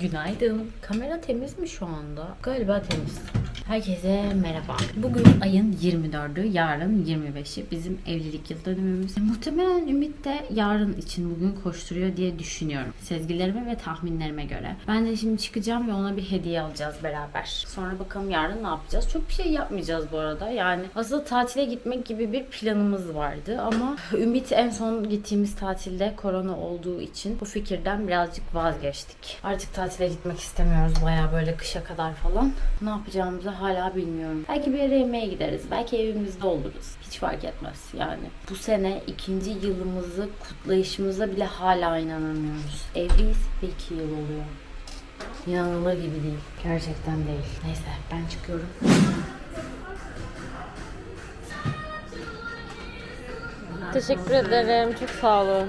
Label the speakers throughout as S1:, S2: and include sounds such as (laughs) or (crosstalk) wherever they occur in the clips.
S1: Günaydın. Kamera temiz mi şu anda? Galiba temiz. Herkese merhaba. Bugün ayın 24'ü, yarın 25'i bizim evlilik yıl dönümümüz. Muhtemelen Ümit de yarın için bugün koşturuyor diye düşünüyorum. Sezgilerime ve tahminlerime göre. Ben de şimdi çıkacağım ve ona bir hediye alacağız beraber. Sonra bakalım yarın ne yapacağız. Çok bir şey yapmayacağız bu arada. Yani aslında tatile gitmek gibi bir planımız vardı ama (laughs) Ümit en son gittiğimiz tatilde korona olduğu için bu fikirden birazcık vazgeçtik. Artık tatile gitmek istemiyoruz baya böyle kışa kadar falan. Ne yapacağımızı hala bilmiyorum. Belki bir yere gideriz. Belki evimizde oluruz. Hiç fark etmez yani. Bu sene ikinci yılımızı kutlayışımıza bile hala inanamıyoruz. Evliyiz ve iki yıl oluyor. İnanılır gibi değil. Gerçekten değil. Neyse ben çıkıyorum.
S2: Teşekkür ederim. Çok sağ olun.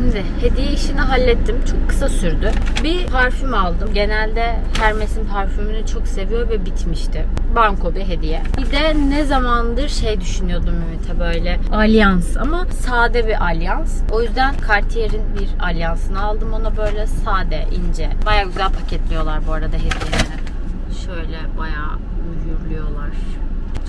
S1: Şimdi hediye işini hallettim. Çok kısa sürdü. Bir parfüm aldım. Genelde Hermes'in parfümünü çok seviyor ve bitmişti. Banko bir hediye. Bir de ne zamandır şey düşünüyordum Ümit'e böyle alyans ama sade bir alyans. O yüzden Cartier'in bir alyansını aldım ona böyle sade, ince. Baya güzel paketliyorlar bu arada hediyelerini. Şöyle bayağı mühürlüyorlar.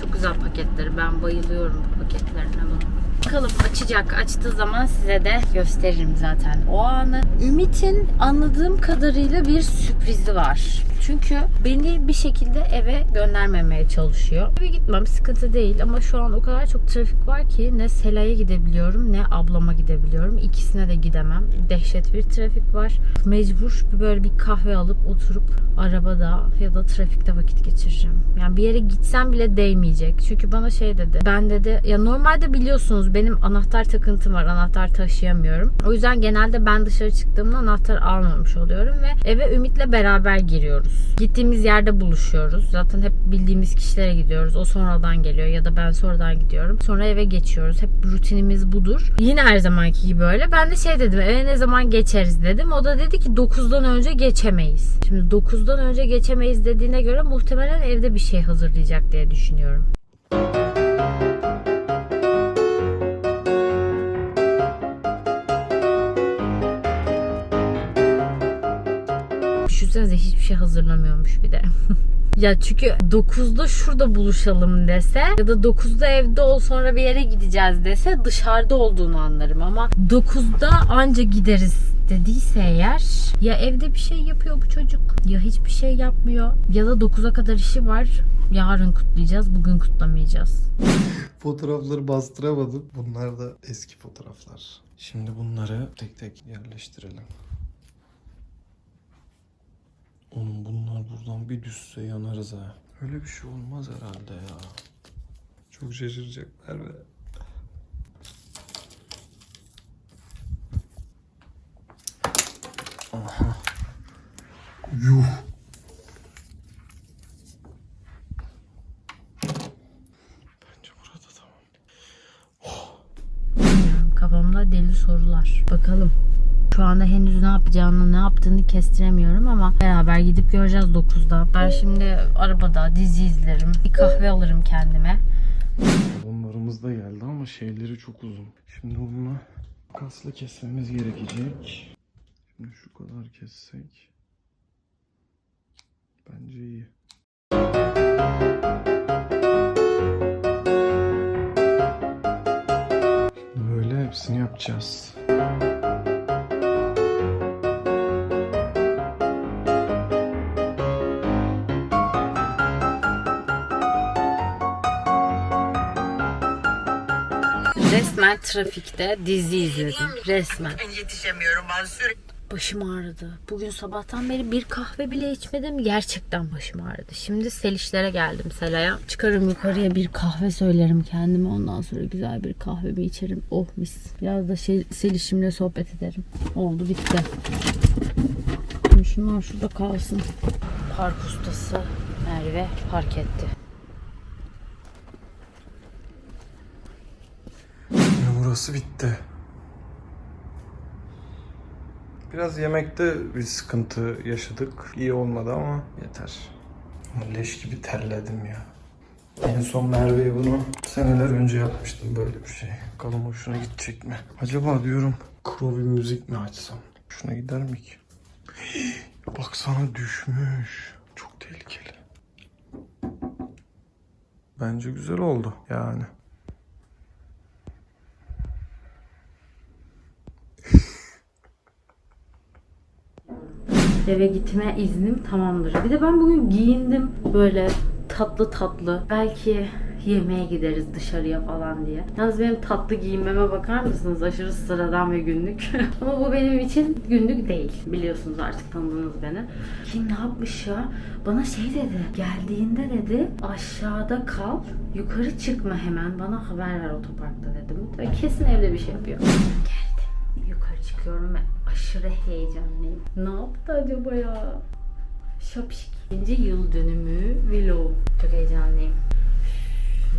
S1: Çok güzel paketleri. Ben bayılıyorum bu paketlerine bunun. Bakalım açacak. Açtığı zaman size de gösteririm zaten o anı. Ümit'in anladığım kadarıyla bir sürprizi var. Çünkü beni bir şekilde eve göndermemeye çalışıyor. Eve gitmem sıkıntı değil ama şu an o kadar çok trafik var ki ne Sela'ya gidebiliyorum ne ablama gidebiliyorum. İkisine de gidemem. Dehşet bir trafik var. Mecbur böyle bir kahve alıp oturup arabada ya da trafikte vakit geçireceğim. Yani bir yere gitsem bile değmeyecek. Çünkü bana şey dedi. Ben dedi ya normalde biliyorsunuz benim anahtar takıntım var. Anahtar taşıyamıyorum. O yüzden genelde ben dışarı çıktığımda anahtar almamış oluyorum ve eve Ümit'le beraber giriyoruz. Gittiğimiz yerde buluşuyoruz. Zaten hep bildiğimiz kişilere gidiyoruz. O sonradan geliyor ya da ben sonradan gidiyorum. Sonra eve geçiyoruz. Hep rutinimiz budur. Yine her zamanki gibi öyle. Ben de şey dedim eve ne zaman geçeriz dedim. O da dedi ki 9'dan önce geçemeyiz. Şimdi 9'dan önce geçemeyiz dediğine göre muhtemelen evde bir şey hazırlayacak diye düşünüyorum. Düşünsenize hiçbir şey hazırlamıyormuş bir de. (laughs) ya çünkü 9'da şurada buluşalım dese ya da 9'da evde ol sonra bir yere gideceğiz dese dışarıda olduğunu anlarım ama 9'da anca gideriz dediyse eğer ya evde bir şey yapıyor bu çocuk ya hiçbir şey yapmıyor ya da 9'a kadar işi var yarın kutlayacağız bugün kutlamayacağız.
S3: Fotoğrafları bastıramadım. Bunlar da eski fotoğraflar. Şimdi bunları tek tek yerleştirelim. Oğlum bunlar buradan bir düşse yanarız ha. Öyle bir şey olmaz herhalde ya. Çok şaşıracaklar ve... Aha. Yuh. Bence burada tamam.
S1: Kafamda deli sorular. Bakalım. Şu anda henüz ne yapacağını, ne yaptığını kestiremiyorum ama beraber gidip göreceğiz 9'da. Ben şimdi arabada dizi izlerim. Bir kahve alırım kendime.
S3: Balonlarımız da geldi ama şeyleri çok uzun. Şimdi bunu makasla kesmemiz gerekecek. Şimdi şu kadar kessek. Bence iyi. Şimdi böyle hepsini yapacağız.
S1: Resmen trafikte dizi izledim. Resmen.
S4: yetişemiyorum ben sürekli.
S1: Başım ağrıdı. Bugün sabahtan beri bir kahve bile içmedim. Gerçekten başım ağrıdı. Şimdi Selişlere geldim Sela'ya. Çıkarım yukarıya bir kahve söylerim kendime. Ondan sonra güzel bir kahvemi içerim. Oh mis. Biraz da şey, Selişimle sohbet ederim. Oldu bitti. Şimdi şunlar şurada kalsın. Park ustası Merve park etti.
S3: Şimdi burası bitti. Biraz yemekte bir sıkıntı yaşadık. İyi olmadı ama yeter. Leş gibi terledim ya. En son Merve'ye bunu seneler önce yapmıştım böyle bir şey. Bakalım hoşuna gidecek mi? Acaba diyorum kro müzik mi açsam? Şuna gider mi ki? (gasps) Baksana düşmüş. Çok tehlikeli. Bence güzel oldu yani.
S1: Eve gitme iznim tamamdır. Bir de ben bugün giyindim böyle tatlı tatlı. Belki yemeğe gideriz dışarıya falan diye. Yalnız benim tatlı giyinmeme bakar mısınız? Aşırı sıradan ve günlük. (laughs) Ama bu benim için günlük değil. Biliyorsunuz artık tanıdınız beni. Kim ne yapmış ya? Bana şey dedi. Geldiğinde dedi aşağıda kal. Yukarı çıkma hemen. Bana haber ver otoparkta dedim. Kesin evde bir şey yapıyor. Geldim. Yukarı çıkıyorum ve aşırı heyecanlıyım. Ne yaptı acaba ya? Şapşik. İkinci yıl dönümü vlog. Çok heyecanlıyım.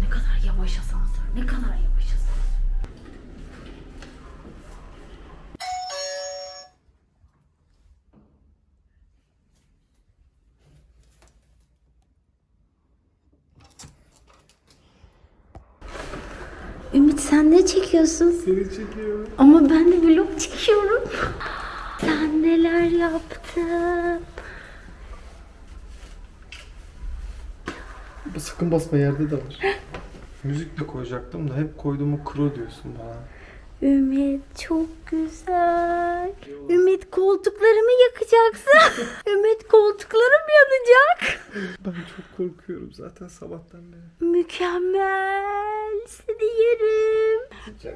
S1: Ne kadar yavaş asansör. Ne kadar yavaş asansör. Ümit sen ne çekiyorsun?
S3: Seni çekiyorum.
S1: Ama ben de vlog çekiyorum. Sen neler yaptın?
S3: Sakın basma yerde de var. (gasps) Müzik de koyacaktım da hep koyduğumu kro diyorsun bana.
S1: Ümit çok güzel. Ümit koltuklarımı yakacaksın. (laughs) Ümit koltuklarım yanacak.
S3: Ben çok korkuyorum zaten sabahtan beri.
S1: Mükemmel. Seni yerim.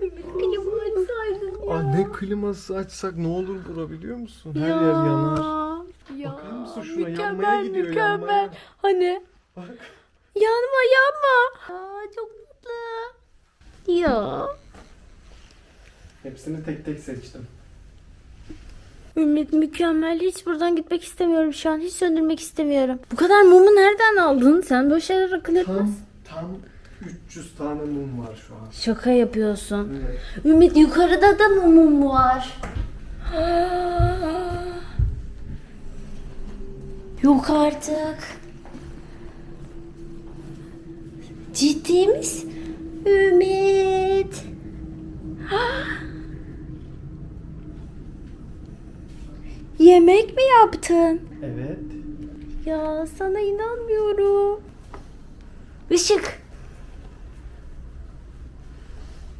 S1: Ümit klima açsaydın ya.
S3: Aa, ne kliması açsak ne olur bura biliyor musun? Her yer yanar.
S1: Ya,
S3: Bakar mısın şuna?
S1: mükemmel,
S3: Yanmaya gidiyor,
S1: mükemmel.
S3: yanmaya.
S1: Hani?
S3: Bak.
S1: Yanma yanma. Aa, çok mutlu. Ya.
S3: Hepsini tek tek seçtim.
S1: Ümit mükemmel. Hiç buradan gitmek istemiyorum şu an. Hiç söndürmek istemiyorum. Bu kadar mumu nereden aldın? Sen böyle şeyler akıl etmez.
S3: Tam, tam 300 tane mum var şu an.
S1: Şaka yapıyorsun.
S3: Evet.
S1: Ümit yukarıda da mumum var. Yok artık. Ciddi misin? Ümit. Yemek mi yaptın?
S3: Evet.
S1: Ya sana inanmıyorum. Işık.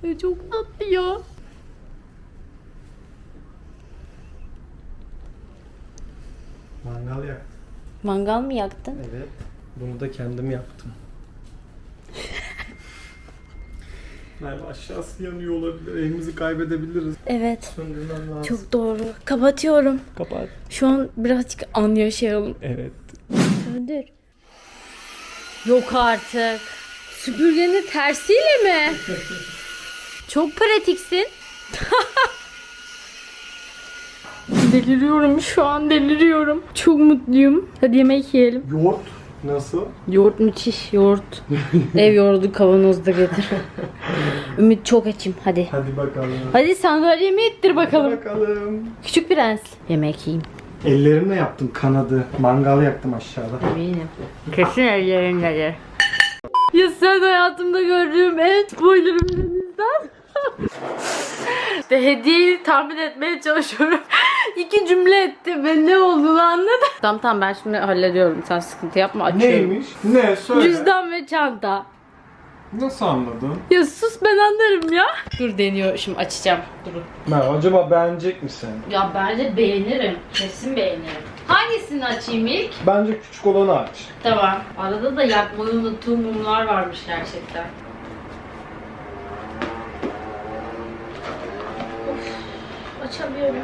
S1: Ya çok tatlı ya.
S3: Mangal yaktım.
S1: Mangal mı yaktın?
S3: Evet. Bunu da kendim yaptım. (laughs) Merve aşağısı yanıyor olabilir. Evimizi kaybedebiliriz.
S1: Evet.
S3: Söndürmem lazım.
S1: Çok doğru. Kapatıyorum.
S3: Kapat.
S1: Şu an birazcık an yaşayalım.
S3: Evet.
S1: Söndür. Yok artık. Süpürgenin tersiyle mi? (laughs) Çok pratiksin. (laughs) deliriyorum şu an deliriyorum. Çok mutluyum. Hadi yemek yiyelim.
S3: Yoğurt nasıl?
S1: Yoğurt müthiş yoğurt. (laughs) Ev yoğurdu kavanozda getir. Ümit çok açım hadi.
S3: Hadi bakalım.
S1: Hadi sandalyemi ittir bakalım.
S3: Bakalım.
S1: Küçük prens. Yemek yiyeyim.
S3: Ellerimle yaptım kanadı. Mangal yaktım aşağıda.
S1: Eminim. Kesin ellerindedir. Ya sen hayatımda gördüğüm en spoilerımdan. İşte hediyeyi tahmin etmeye çalışıyorum. (laughs) İki cümle etti ve ne olduğunu anladım. Tamam tamam ben şimdi hallediyorum. Sen sıkıntı yapma açıyorum.
S3: Neymiş? Ne? Söyle.
S1: Cüzdan ve çanta.
S3: Nasıl anladın?
S1: Ya sus ben anlarım ya. Dur deniyor şimdi açacağım. Durun.
S3: Merve acaba beğenecek misin?
S1: Ya bence beğenirim. Kesin beğenirim. Hangisini açayım ilk?
S3: Bence küçük olanı aç.
S1: Tamam. Arada da yakmayı unuttuğum mumlar varmış gerçekten. Açamıyorum.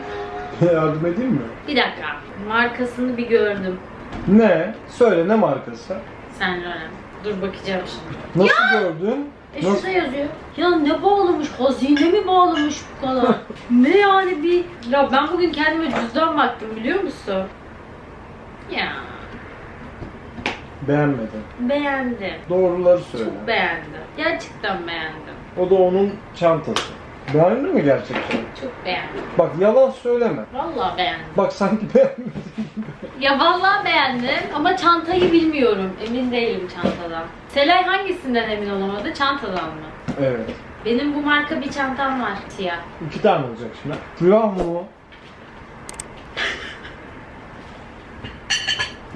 S1: (laughs)
S3: Yardım edeyim mi?
S1: Bir dakika. Markasını bir gördüm.
S3: Ne? Söyle ne markası?
S1: Sen Loren. Dur bakacağım şimdi.
S3: Nasıl gördün?
S1: E
S3: Nasıl?
S1: şurada yazıyor. Ya ne bağlamış? Hazine mi bağlamış bu kadar? (laughs) ne yani bir... Ya ben bugün kendime cüzdan baktım biliyor musun? Ya
S3: Beğenmedim.
S1: beğendim.
S3: Doğruları söyle.
S1: Çok beğendim. Gerçekten beğendim.
S3: O da onun çantası. Beğendin mi gerçekten?
S1: Çok beğendim.
S3: Bak yalan söyleme.
S1: Vallahi beğendim.
S3: Bak sanki beğenmedin gibi.
S1: Ya vallahi beğendim ama çantayı bilmiyorum. Emin değilim çantadan. Selay hangisinden emin olamadı? Çantadan mı?
S3: Evet.
S1: Benim bu marka bir çantam var siyah.
S3: İki tane olacak şimdi. Siyah mı o?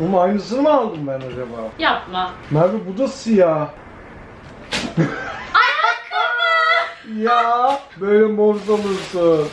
S3: Oğlum aynısını mı aldım ben acaba?
S1: Yapma.
S3: Merve bu da siyah. Ya böyle mor olursun.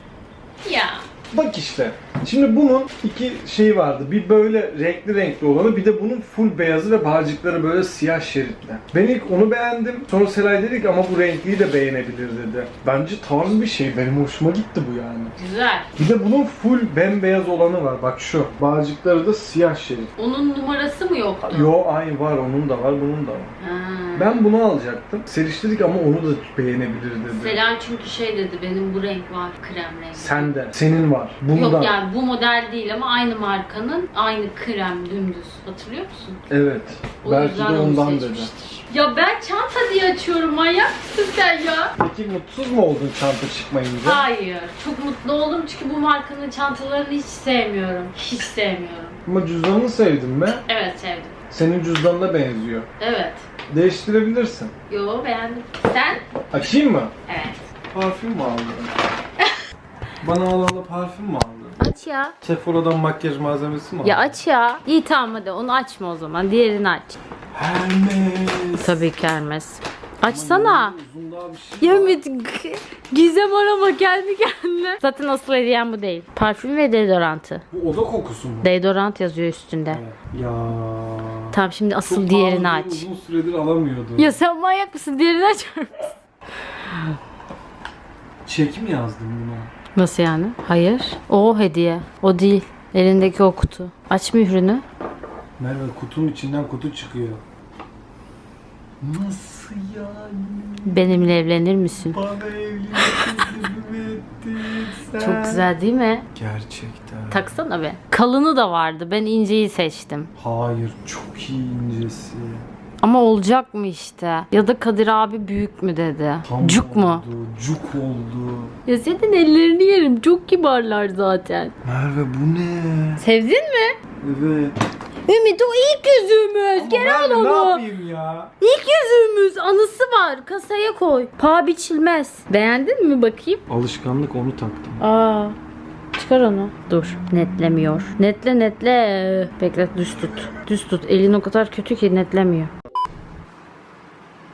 S1: Ya.
S3: Bak işte. Şimdi bunun iki şeyi vardı. Bir böyle renkli renkli olanı bir de bunun full beyazı ve bağcıkları böyle siyah şeritli. Ben ilk onu beğendim. Sonra Selay dedik ama bu renkliyi de beğenebilir dedi. Bence tarz bir şey. Benim hoşuma gitti bu yani.
S1: Güzel.
S3: Bir de bunun full bembeyaz olanı var. Bak şu. Bağcıkları da siyah şerit.
S1: Onun numarası mı yoktu?
S3: Yo aynı var. Onun da var. Bunun da var.
S1: Ha.
S3: Ben bunu alacaktım. Seriştirdik ama onu da beğenebilir dedi.
S1: Selay çünkü şey dedi benim bu renk var krem rengi.
S3: Sende. Senin var. Bundan.
S1: Yok yani bu model değil ama aynı markanın aynı krem dümdüz. Hatırlıyor musun?
S3: Evet.
S1: O
S3: Belki de
S1: yüzden onu
S3: ondan dedi.
S1: seçmiştir. Ya ben çanta diye açıyorum manyak mısın sen ya?
S3: Peki mutsuz mu oldun çanta çıkmayınca?
S1: Hayır. Çok mutlu oldum çünkü bu markanın çantalarını hiç sevmiyorum. Hiç sevmiyorum.
S3: Ama cüzdanını sevdin mi?
S1: Evet sevdim.
S3: Senin cüzdanına benziyor.
S1: Evet.
S3: Değiştirebilirsin.
S1: Yo beğendim. Sen?
S3: Açayım mı?
S1: Evet.
S3: Parfüm mü aldın? (laughs) Bana al al parfüm mü aldın?
S1: Aç ya.
S3: Sephora'dan makyaj malzemesi mi?
S1: Ya aç ya. İyi tamam hadi onu açma o zaman. Diğerini aç.
S3: Hermes.
S1: Tabii ki Hermes. Açsana.
S3: Uzun daha bir şey.
S1: Ya Ümit Gizem arama kendi kendine. Zaten asıl hediyem bu değil. Parfüm ve deodorantı.
S3: Bu oda kokusu mu?
S1: Deodorant yazıyor üstünde.
S3: Ya.
S1: Tamam şimdi asıl
S3: Çok
S1: diğerini aç.
S3: Uzun süredir alamıyordu.
S1: Ya sen manyak mısın? Diğerini aç.
S3: Çek mi yazdın buna?
S1: Nasıl yani? Hayır. O hediye. O değil. Elindeki o kutu. Aç mührünü.
S3: Merve kutunun içinden kutu çıkıyor. Nasıl yani?
S1: Benimle evlenir misin?
S3: Bana evlilik teklif ettin sen.
S1: Çok güzel değil mi?
S3: Gerçekten.
S1: Taksana be. Kalını da vardı. Ben inceyi seçtim.
S3: Hayır çok iyi incesi.
S1: Ama olacak mı işte? Ya da Kadir abi büyük mü dedi.
S3: Tam
S1: Cuk mu?
S3: oldu, Cuk oldu.
S1: Ya senin ellerini yerim. Çok kibarlar zaten.
S3: Merve bu ne?
S1: Sevdin mi?
S3: Evet.
S1: Ümit o ilk yüzüğümüz. Geri al
S3: Merve, Ne
S1: onu.
S3: yapayım ya?
S1: İlk yüzüğümüz. Anısı var. Kasaya koy. Paha biçilmez. Beğendin mi bakayım?
S3: Alışkanlık onu taktım.
S1: Aa. Çıkar onu. Dur. Netlemiyor. Netle netle. Bekle düz tut. Düz tut. Elin o kadar kötü ki netlemiyor.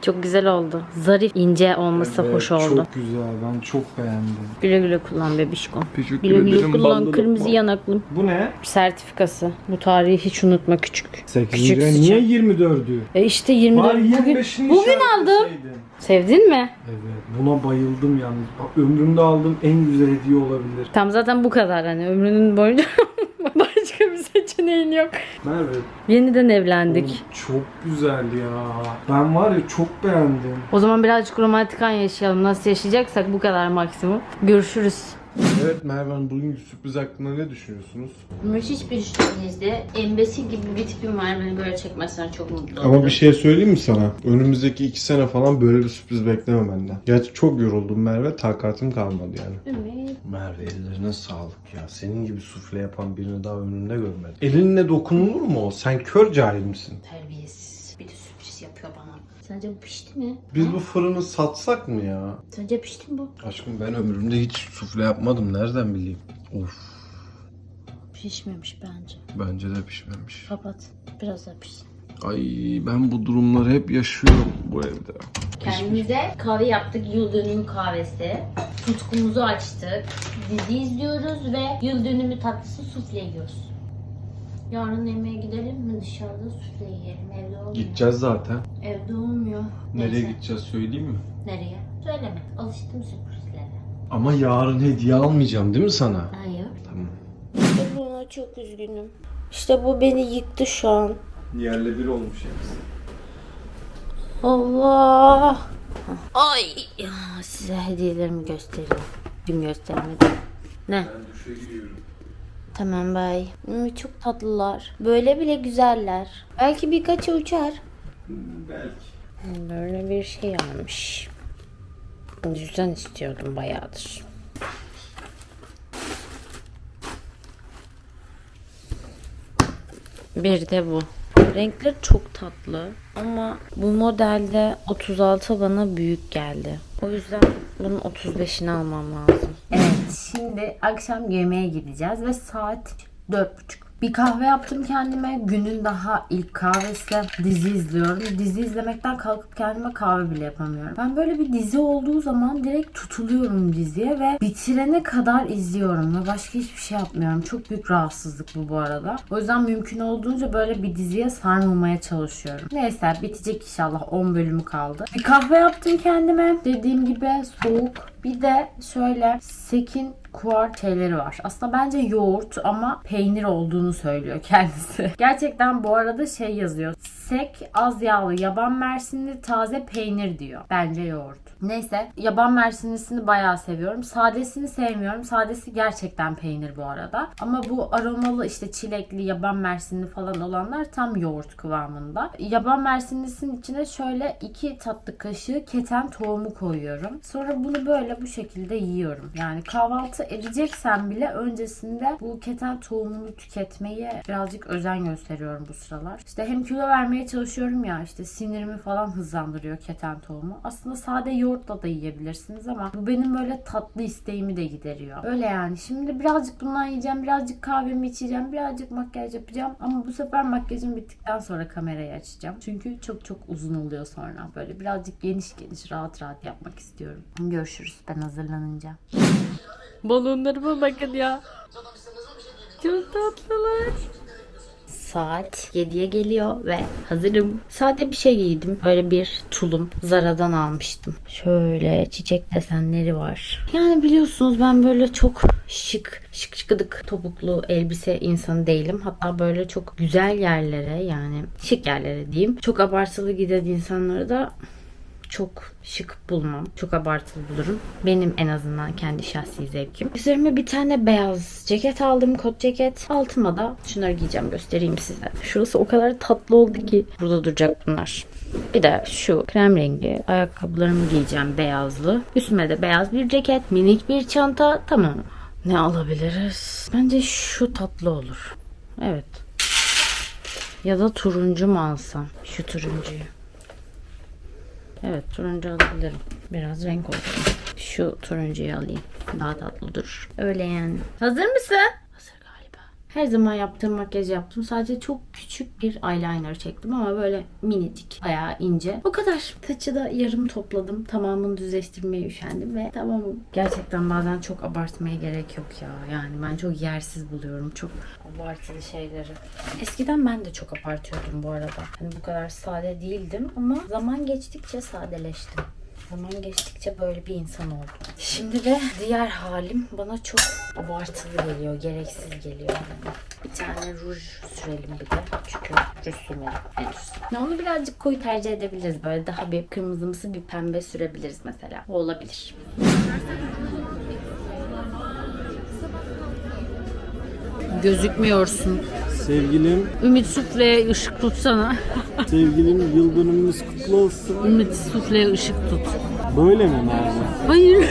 S1: Çok güzel oldu. Zarif, ince olması
S3: Evet,
S1: hoş oldu.
S3: Çok güzel. Ben çok beğendim.
S1: Güle güle kullan bebişkom.
S3: Teşekkür
S1: Güle güle
S3: ederim,
S1: kullan
S3: bandı
S1: kırmızı yanaklım.
S3: Bu ne?
S1: Sertifikası. Bu tarihi hiç unutma küçük.
S3: 8.
S1: Küçük
S3: Niye
S1: sıcak.
S3: 24'ü?
S1: E işte 24
S3: Bari
S1: bugün,
S3: 25'ini
S1: bugün aldım.
S3: işaretleseydin.
S1: Sevdin mi?
S3: Evet. Buna bayıldım yalnız. Bak, Ömrümde aldığım en güzel hediye olabilir.
S1: Tam zaten bu kadar hani ömrünün boyunca (laughs) başka bir seçeneğin yok.
S3: Merve.
S1: Yeniden evlendik.
S3: oğlum çok güzel ya. Ben var ya çok beğendim.
S1: O zaman birazcık romantik an yaşayalım. Nasıl yaşayacaksak bu kadar maksimum. Görüşürüz.
S3: Evet Merve Hanım bugünkü sürpriz hakkında ne düşünüyorsunuz?
S1: Müthiş bir sürprizdi. Embesi gibi bir tipim var. Beni böyle çekmezsen çok mutlu
S5: Ama bir şey söyleyeyim mi sana? Önümüzdeki iki sene falan böyle bir sürpriz bekleme benden. Gerçi çok yoruldum Merve, takatim kalmadı yani.
S1: Ümit.
S5: Merve ellerine sağlık ya. Senin gibi sufle yapan birini daha önümde görmedim. Elinle dokunulur mu o? Sen kör cahil misin?
S1: Terbiyesiz. Bir de sürpriz yapıyor bana. Sence bu pişti mi?
S5: Biz bu fırını satsak mı ya?
S1: Sence pişti mi bu?
S5: Aşkım ben ömrümde hiç sufle yapmadım. Nereden bileyim? Of
S1: Pişmemiş bence.
S5: bence de pişmemiş.
S1: Kapat. Biraz daha pişsin.
S5: Ay ben bu durumları hep yaşıyorum bu evde.
S1: Kendimize kahve yaptık. Yıl dönümü kahvesi. Tutkumuzu açtık. Dizi izliyoruz ve yıl dönümü tatlısı sufle yiyoruz. Yarın yemeğe gidelim mi dışarıda sufle yiyelim. Evde olmuyor.
S5: Gideceğiz zaten.
S1: Evde olmuyor.
S5: Nereye
S1: Neyse.
S5: gideceğiz söyleyeyim mi?
S1: Nereye? Söyleme. Alıştım sürprizlere.
S5: Ama yarın hediye almayacağım değil mi sana?
S1: Hayır.
S5: Tamam.
S1: Buna çok üzgünüm. İşte bu beni yıktı şu an.
S5: Yerle bir olmuş hepsi.
S1: Allah. Ay. Ya, Size hediyelerimi göstereyim. Dün göstermedim. Ne?
S5: Ben duşa giriyorum.
S1: Tamam bay. Çok tatlılar. Böyle bile güzeller. Belki birkaçı uçar.
S5: Belki.
S1: Böyle bir şey almış. Cüzdan istiyordum bayağıdır. Bir de bu. Renkleri çok tatlı ama bu modelde 36 bana büyük geldi. O yüzden bunun 35'ini almam lazım. Evet şimdi akşam yemeğe gideceğiz ve saat 4.30. Bir kahve yaptım kendime. Günün daha ilk kahvesi. Dizi izliyorum. Dizi izlemekten kalkıp kendime kahve bile yapamıyorum. Ben böyle bir dizi olduğu zaman direkt tutuluyorum diziye ve bitirene kadar izliyorum ve başka hiçbir şey yapmıyorum. Çok büyük rahatsızlık bu bu arada. O yüzden mümkün olduğunca böyle bir diziye sarmamaya çalışıyorum. Neyse bitecek inşallah 10 bölümü kaldı. Bir kahve yaptım kendime. Dediğim gibi soğuk. Bir de şöyle sekin kuar şeyleri var. Aslında bence yoğurt ama peynir olduğunu söylüyor (laughs) kendisi. Gerçekten bu arada şey yazıyor. Sek, az yağlı, yaban mersinli, taze peynir diyor. Bence yoğurt. Neyse yaban mersinlisini bayağı seviyorum. Sadesini sevmiyorum. Sadesi gerçekten peynir bu arada. Ama bu aromalı işte çilekli, yaban mersinli falan olanlar tam yoğurt kıvamında. Yaban mersinlisinin içine şöyle iki tatlı kaşığı keten tohumu koyuyorum. Sonra bunu böyle bu şekilde yiyorum. Yani kahvaltı edeceksem bile öncesinde bu keten tohumunu tüketmeye birazcık özen gösteriyorum bu sıralar. İşte hem kilo vermeye çalışıyorum ya işte sinirimi falan hızlandırıyor keten tohumu. Aslında sade yoğurtla da yiyebilirsiniz ama bu benim böyle tatlı isteğimi de gideriyor. Öyle yani. Şimdi birazcık bundan yiyeceğim, birazcık kahvemi içeceğim, birazcık makyaj yapacağım ama bu sefer makyajım bittikten sonra kamerayı açacağım. Çünkü çok çok uzun oluyor sonra. Böyle birazcık geniş geniş rahat rahat yapmak istiyorum. Görüşürüz ben hazırlanınca.
S2: Balonlarıma bakın ya. Çok tatlılar.
S1: Saat 7'ye geliyor ve hazırım. Sade bir şey giydim. Böyle bir tulum. Zara'dan almıştım. Şöyle çiçek desenleri var. Yani biliyorsunuz ben böyle çok şık, şık şıkıdık topuklu elbise insanı değilim. Hatta böyle çok güzel yerlere yani şık yerlere diyeyim. Çok abartılı giden insanları da çok şık bulmam. Çok abartılı bulurum. Benim en azından kendi şahsi zevkim. Üzerime bir tane beyaz ceket aldım. Kot ceket. Altıma da şunları giyeceğim. Göstereyim size. Şurası o kadar tatlı oldu ki. Burada duracak bunlar. Bir de şu krem rengi ayakkabılarımı giyeceğim beyazlı. Üstüme de beyaz bir ceket, minik bir çanta. Tamam. Ne alabiliriz? Bence şu tatlı olur. Evet. Ya da turuncu mu alsam? Şu turuncuyu. Evet turuncu alabilirim. Biraz renk olsun. Şu turuncuyu alayım. Daha tatlı durur. Öyle yani. Hazır mısın? Her zaman yaptığım makyaj yaptım. Sadece çok küçük bir eyeliner çektim ama böyle minicik. Bayağı ince. O kadar. Saçı da yarım topladım. Tamamını düzleştirmeye üşendim ve tamamım. Gerçekten bazen çok abartmaya gerek yok ya. Yani ben çok yersiz buluyorum. Çok abartılı şeyleri. Eskiden ben de çok abartıyordum bu arada. Hani bu kadar sade değildim ama zaman geçtikçe sadeleştim. Zaman geçtikçe böyle bir insan oldum. Şimdi de diğer halim bana çok abartılı geliyor, gereksiz geliyor. Yani. Bir tane ruj sürelim bir de. Çünkü ruj sürmedim henüz. Ya Onu birazcık koyu tercih edebiliriz. Böyle daha bir kırmızımsı bir pembe sürebiliriz mesela. O olabilir. Gözükmüyorsun.
S5: Sevgilim,
S1: Ümit sufleye ışık tutsana.
S5: sevgilim yıl dönümümüz kutlu olsun.
S1: Ümit sufleye ışık tut.
S5: Böyle mi Merve?
S1: Hayır. (laughs)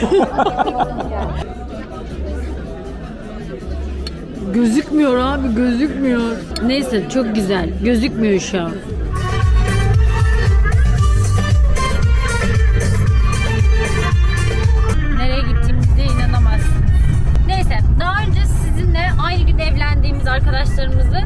S1: gözükmüyor abi gözükmüyor. Neyse çok güzel. Gözükmüyor şu an. Evlendiğimiz arkadaşlarımızı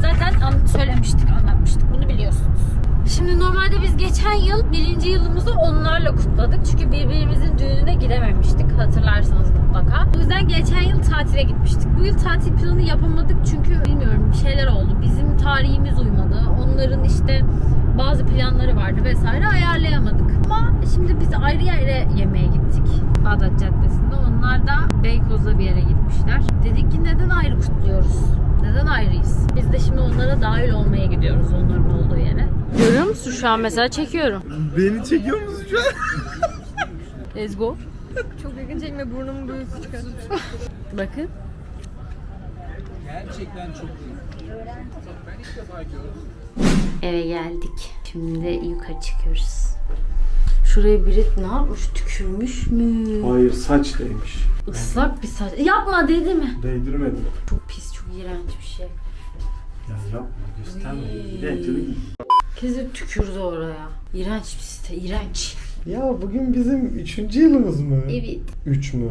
S1: zaten söylemiştik, anlatmıştık. Bunu biliyorsunuz. Şimdi normalde biz geçen yıl birinci yılımızı onlarla kutladık. Çünkü birbirimizin düğününe gidememiştik hatırlarsanız mutlaka. O yüzden geçen yıl tatile gitmiştik. Bu yıl tatil planı yapamadık çünkü bilmiyorum bir şeyler oldu. Bizim tarihimiz uymadı. Onların işte bazı planları vardı vesaire ayarlayamadık. Ama şimdi biz ayrı yere yemeğe gittik. Bağdat Caddesi'nde. Onlar da Beykoz'da bir yere gitmişler. Dedik ki neden ayrı kutluyoruz? Neden ayrıyız? Biz de şimdi onlara dahil olmaya gidiyoruz onların olduğu yere. Görüyor musun şu an mesela çekiyorum.
S3: Beni çekiyor musun şu an? (laughs)
S1: Let's go.
S2: Çok yakın çekme burnumu böyle çıkar.
S1: Bakın. Eve geldik. Şimdi yukarı çıkıyoruz. Şuraya biri ne yapmış? Tükürmüş mü?
S5: Hayır saç değmiş.
S1: Islak bir saç. Yapma dedi mi?
S5: Değdirmedim.
S1: Çok pis, çok iğrenç bir şey.
S3: Ya yapma gösterme. İğrenç.
S1: Kezi tükürdü oraya. İğrenç bir site, iğrenç.
S3: Ya bugün bizim üçüncü yılımız mı?
S1: Evet.
S3: Üç mü?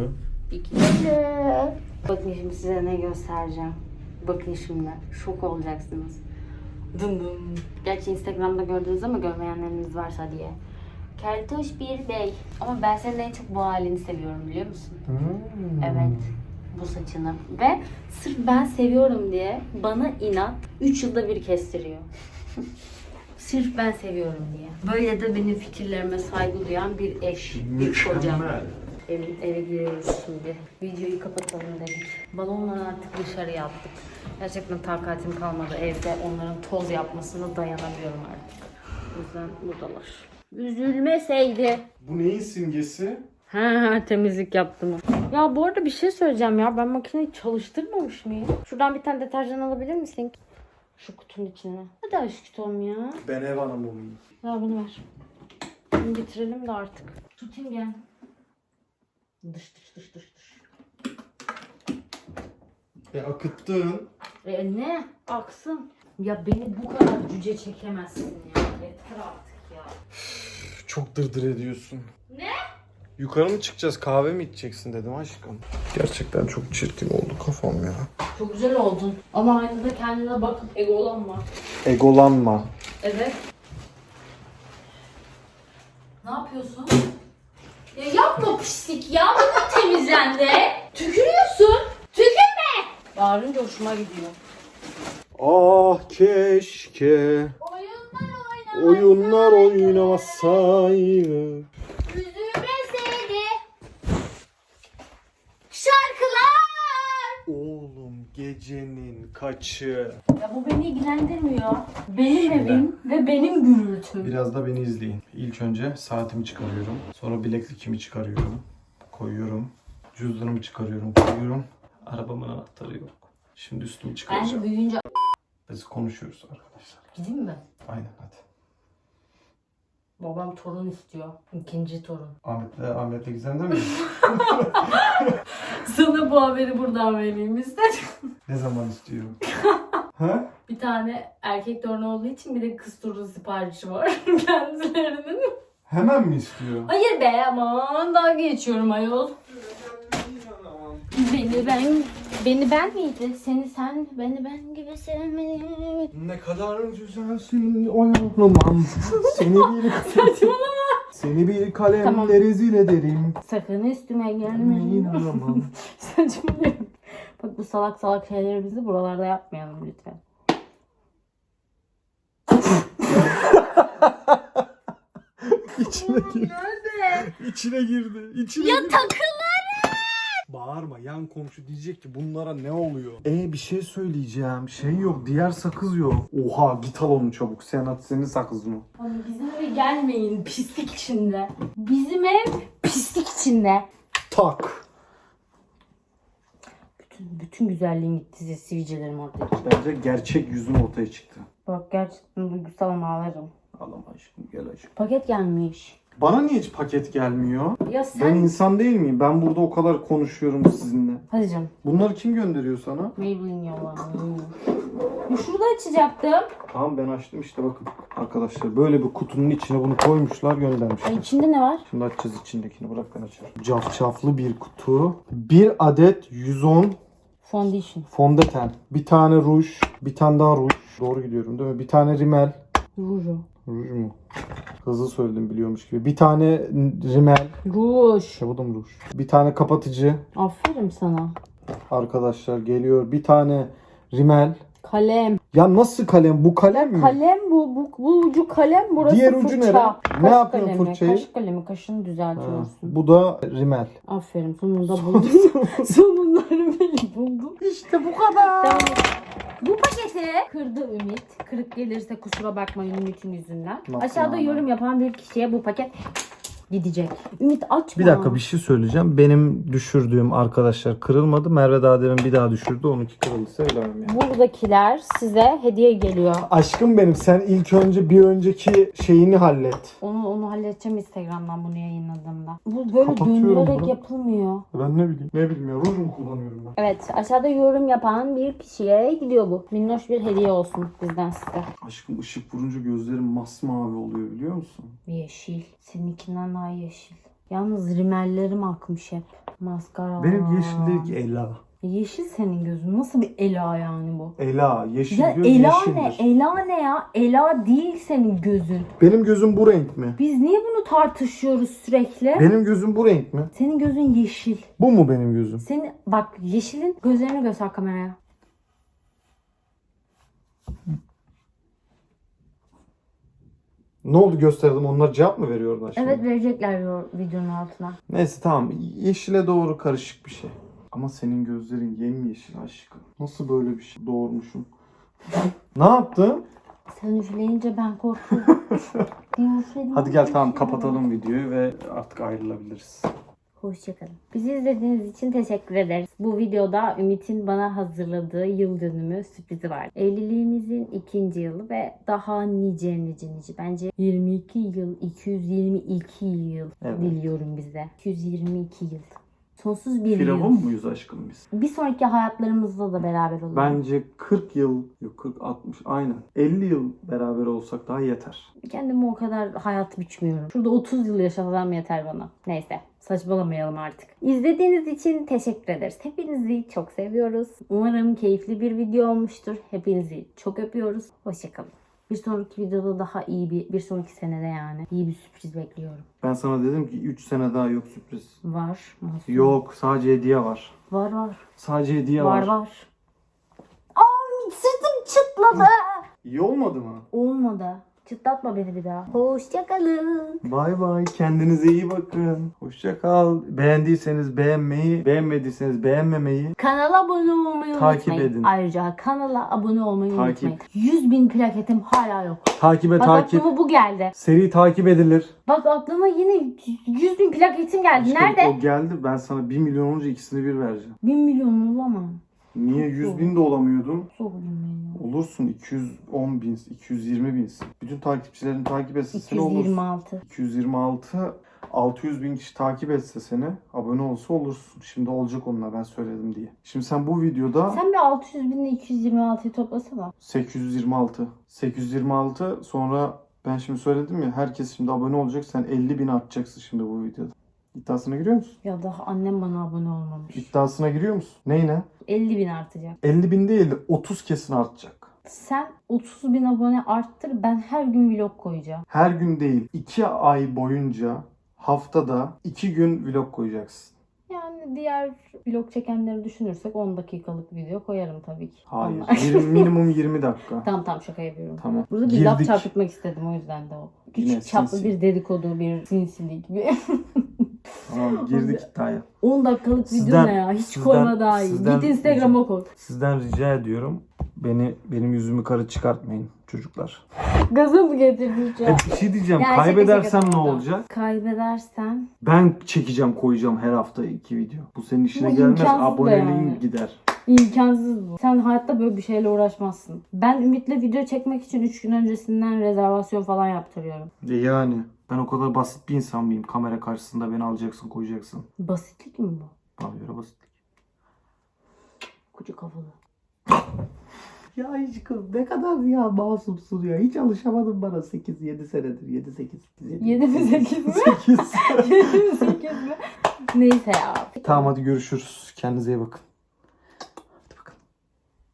S1: Bakın şimdi size ne göstereceğim. Bakın şimdi. Şok olacaksınız. Dın dın. Gerçi Instagram'da gördünüz ama görmeyenleriniz varsa diye. Keltoş bir bey. Ama ben senin en çok bu halini seviyorum biliyor musun?
S3: Hmm.
S1: Evet. Bu saçını. Ve sırf ben seviyorum diye bana inat 3 yılda bir kestiriyor. (laughs) sırf ben seviyorum diye. Böyle de benim fikirlerime saygı duyan bir eş, bir koca.
S3: Mükemmel.
S1: Eve, eve giriyoruz şimdi. Videoyu kapatalım dedik. Balonları artık dışarıya attık. Gerçekten takatim kalmadı evde. Onların toz yapmasına dayanamıyorum artık. O yüzden buradalar. Üzülmeseydi.
S3: Bu neyin simgesi?
S1: Ha temizlik yaptım. Ya bu arada bir şey söyleyeceğim ya. Ben makineyi çalıştırmamış mıyım? Şuradan bir tane deterjan alabilir misin? Şu kutunun içine. Hadi aşkım ya.
S3: Ben ev hanımıyım.
S1: Ya bunu ver. Bunu bitirelim de artık. Tutayım gel. Dış dış dış dış dış.
S3: E akıttın.
S1: E ne? Aksın. Ya beni bu kadar cüce çekemezsin ya. Yeter artık ya.
S3: Çok dırdır ediyorsun. Ne? Yukarı mı çıkacağız kahve mi içeceksin dedim aşkım. Gerçekten çok çirkin oldu kafam ya.
S1: Çok güzel oldun. Ama aynada kendine bakıp egolanma.
S3: Egolanma.
S1: Evet. Ne yapıyorsun? Ya yapma pislik ya. Bana temizlendi. Tükürüyorsun. Tükürme. Bağırınca hoşuma gidiyor.
S3: Ah keşke
S1: Oyunlar
S3: oyunlar oynamasaydı.
S1: Üzülmeseydi.
S3: Oğlum gecenin kaçı.
S1: Ya bu beni ilgilendirmiyor. Benim evim ve benim gürültüm.
S3: Biraz da beni izleyin. İlk önce saatimi çıkarıyorum. Sonra bileklikimi çıkarıyorum. Koyuyorum. Cüzdanımı çıkarıyorum. Koyuyorum. Arabamın anahtarı yok. Şimdi üstümü
S1: Bence
S3: çıkaracağım.
S1: büyüyünce
S3: Biz konuşuyoruz arkadaşlar.
S1: gideyim mi?
S3: Aynen hadi.
S1: Babam torun istiyor. İkinci torun.
S3: Ahmet'le Ahmet'le Gizem'de mi? (laughs)
S1: Sana bu haberi buradan vereyim istedim.
S3: ne zaman istiyorum? (laughs) ha?
S1: Bir tane erkek torun olduğu için bir de kız torun siparişi var (laughs) kendilerinin.
S3: Hemen mi istiyor?
S1: Hayır be aman daha geçiyorum ayol. Beni ben, beni ben miydi? Seni sen, beni ben gibi sevmedin.
S3: Ne kadar güzelsin oynamam. Seni bir (laughs) Seni bir kalemle
S1: Tamam.
S3: rezil ederim.
S1: Sakın üstüme gelme.
S3: İnanamam. (laughs)
S1: Saçmalıyorum. Bak bu salak salak şeylerimizi buralarda yapmayalım lütfen. (laughs)
S3: İçine girdi. İçine girdi. İçine ya Bağırma yan komşu diyecek ki bunlara ne oluyor? E bir şey söyleyeceğim. Şey yok diğer sakız yok. Oha git al onu çabuk. Sen at senin sakızını.
S1: Abi bizim eve gelmeyin pislik içinde. Bizim ev pislik içinde.
S3: Tak.
S1: Bütün, bütün güzelliğim gitti sivilcelerim ortaya çıktı.
S3: Bence gerçek yüzün ortaya çıktı.
S1: Bak gerçekten duygusal ağlarım.
S3: Ağlama aşkım gel aşkım.
S1: Paket gelmiş.
S3: Bana niye hiç paket gelmiyor?
S1: Ya
S3: Ben
S1: sen...
S3: insan değil miyim? Ben burada o kadar konuşuyorum sizinle.
S1: Hadi canım.
S3: Bunları kim gönderiyor sana?
S1: Maybelline yolla. Hmm. Şurada açacaktım.
S3: Tamam ben açtım işte bakın. Arkadaşlar böyle bir kutunun içine bunu koymuşlar göndermişler.
S1: Ay içinde ne var?
S3: Şimdi açacağız içindekini bırak ben açarım. Cafcaflı bir kutu. Bir adet 110
S1: Foundation.
S3: fondöten. Bir tane ruj. Bir tane daha ruj. Doğru gidiyorum değil mi? Bir tane rimel.
S1: Ruju.
S3: Ruj mu? Hızlı söyledim biliyormuş gibi. Bir tane rimel.
S1: Ruj.
S3: İşte bu da mı ruj? Bir tane kapatıcı.
S1: Aferin sana.
S3: Arkadaşlar geliyor. Bir tane rimel.
S1: Kalem.
S3: Ya nasıl kalem? Bu kalem mi?
S1: Kalem bu. Bu, bu ucu kalem burası
S3: Diğer ucu
S1: fırça.
S3: nere?
S1: Kaş
S3: Ne yapıyorsun
S1: kalemi,
S3: fırçayı?
S1: Kaş kalemi. Kaşını
S3: Ha,
S1: düzeltiyorsun.
S3: bu da rimel.
S1: Aferin sonunda buldum. (laughs) sonunda beni buldum.
S3: İşte bu kadar.
S1: Kırdı Ümit. Kırık gelirse kusura bakmayın Ümit'in yüzünden.
S3: Nasıl
S1: Aşağıda
S3: yani?
S1: yorum yapan bir kişiye bu paket gidecek. Ümit açma.
S3: Bir dakika bir şey söyleyeceğim. Benim düşürdüğüm arkadaşlar kırılmadı. Merve daha demin bir daha düşürdü. Onunki kırıldıysa öyle mi?
S1: Buradakiler size hediye geliyor.
S3: Aşkım benim sen ilk önce bir önceki şeyini hallet.
S1: Onu onu halledeceğim Instagram'dan bunu yayınladığımda. Bu böyle
S3: Kapatıyorum
S1: döndürerek
S3: bunu.
S1: yapılmıyor.
S3: Ben ne bileyim. Ne bilmiyorum. Ruj mu kullanıyorum ben?
S1: Evet aşağıda yorum yapan bir kişiye gidiyor bu. Minnoş bir hediye olsun bizden size.
S3: Aşkım ışık vurunca gözlerim masmavi oluyor biliyor musun?
S1: Yeşil. Seninkinden daha yeşil. Yalnız rimellerim akmış hep. Maskara.
S3: Benim yeşil değil ki Ela.
S1: Yeşil senin gözün. Nasıl bir Ela yani bu?
S3: Ela. Yeşil
S1: Ya
S3: göz
S1: Ela
S3: yeşildir.
S1: ne? Ela ne ya? Ela değil senin gözün.
S3: Benim gözüm bu renk mi?
S1: Biz niye bunu tartışıyoruz sürekli?
S3: Benim gözüm bu renk mi?
S1: Senin gözün yeşil.
S3: Bu mu benim gözüm?
S1: Senin bak yeşilin gözlerini göster kameraya.
S3: Ne oldu gösterdim onlar cevap mı veriyor oradan şimdi?
S1: Evet verecekler yo- videonun altına.
S3: Neyse tamam yeşile doğru karışık bir şey. Ama senin gözlerin yemyeşil aşkım. Nasıl böyle bir şey doğurmuşum? (laughs) ne yaptın?
S1: Sen üfleyince ben korkuyorum. (laughs) Bir üfledim.
S3: Hadi gel tamam kapatalım videoyu ve artık ayrılabiliriz.
S1: Hoşçakalın. Bizi izlediğiniz için teşekkür ederiz. Bu videoda Ümit'in bana hazırladığı yıl dönümü sürprizi var. Evliliğimizin ikinci yılı ve daha nice nice nice. Bence 22 yıl, 222 yıl
S3: Evet.
S1: diliyorum bize. 222 yıl. Sonsuz bir.
S3: Firavun muyuz aşkım biz?
S1: Bir sonraki hayatlarımızda da beraber olalım.
S3: Bence 40 yıl, yok 40 60 aynen. 50 yıl beraber olsak daha yeter.
S1: Kendime o kadar hayat biçmiyorum. Şurada 30 yıl yaşasam yeter bana. Neyse saçmalamayalım artık. İzlediğiniz için teşekkür ederiz. Hepinizi çok seviyoruz. Umarım keyifli bir video olmuştur. Hepinizi çok öpüyoruz. Hoşçakalın. Bir sonraki videoda daha iyi bir, bir sonraki senede yani iyi bir sürpriz bekliyorum.
S3: Ben sana dedim ki 3 sene daha yok sürpriz.
S1: Var. Nasıl?
S3: Yok sadece hediye var.
S1: Var var.
S3: Sadece hediye
S1: Var
S3: var.
S1: var. Aa sırtım çıtladı.
S3: İyi olmadı mı?
S1: Olmadı. Çıtlatma beni bir daha. Hoşçakalın.
S3: Bay bay. Kendinize iyi bakın. Hoşça kal. Beğendiyseniz beğenmeyi, beğenmediyseniz beğenmemeyi.
S1: Kanala abone olmayı
S3: Takip
S1: unutmayın.
S3: edin.
S1: Ayrıca kanala abone olmayı
S3: Takip.
S1: unutmayın. 100 bin plaketim hala yok.
S3: Takibe
S1: Bak
S3: takip.
S1: aklıma bu geldi.
S3: Seri takip edilir.
S1: Bak aklıma yine 100 bin plaketim geldi.
S3: Aşkım,
S1: Nerede?
S3: O geldi. Ben sana 1 milyon olunca ikisini bir vereceğim.
S1: 1 milyon olamam.
S3: Niye 100 bin de olamıyordun?
S1: Sorun beni.
S3: Olursun 210 bin, 220 binsin. Bütün takipçilerin takip etse seni olursun.
S1: 226.
S3: 226 600 bin kişi takip etse seni abone olsa olursun. Şimdi olacak onunla ben söyledim diye. Şimdi sen bu videoda
S1: Sen bir 600 binle 226'yı toplasana.
S3: 826 826 sonra ben şimdi söyledim ya herkes şimdi abone olacak sen 50 bin artacaksın şimdi bu videoda. İddiasına giriyor musun?
S1: Ya daha annem bana abone olmamış.
S3: İddiasına giriyor musun? Neyine?
S1: 50 bin artacak.
S3: 50 bin değil de 30 kesin artacak.
S1: Sen 30 bin abone arttır ben her gün vlog koyacağım.
S3: Her gün değil 2 ay boyunca haftada 2 gün vlog koyacaksın.
S1: Yani diğer vlog çekenleri düşünürsek 10 dakikalık video koyarım tabii ki.
S3: Hayır.
S1: Onlar- (laughs)
S3: yirmi- minimum 20 dakika.
S1: Tamam tamam şaka yapıyorum.
S3: Tamam.
S1: Burada bir laf
S3: Girdik.
S1: çarpıtmak istedim o yüzden de o.
S3: Yine
S1: Küçük çaplı
S3: sinsi.
S1: bir dedikodu, bir sinsilik. Bir... (laughs)
S3: Tamam girdik iddiaya.
S1: 10 dakikalık video
S3: Sizden-
S1: ne ya? Hiç
S3: sizden-
S1: koyma daha iyi.
S3: sizden
S1: Git Instagram'a koy.
S3: Sizden rica ediyorum. Beni benim yüzümü kara çıkartmayın çocuklar.
S1: Gaza mı getirdin an?
S3: E, bir şey diyeceğim.
S1: Ya şaka
S3: Kaybedersem ne olacak?
S1: Kaybedersen
S3: Ben çekeceğim, koyacağım her hafta iki video. Bu senin işine
S1: Bu
S3: gelmez. Aboneliğin
S1: yani.
S3: gider.
S1: imkansız bu. Sen hayatta böyle bir şeyle uğraşmazsın. Ben Ümit'le video çekmek için 3 gün öncesinden rezervasyon falan yaptırıyorum.
S3: E yani ben o kadar basit bir insan mıyım? Kamera karşısında beni alacaksın, koyacaksın.
S1: Basitlik mi bu?
S3: Bana göre basitlik.
S1: Koca kafalı. (laughs)
S3: Ya aşkım ne kadar ya masumsun ya. Hiç alışamadın bana 8-7 senedir. 7-8.
S1: 7 mi 8 mi? (laughs)
S3: 8.
S1: 7 (laughs) mi 8 mi? Neyse ya.
S3: tamam hadi görüşürüz. Kendinize iyi bakın.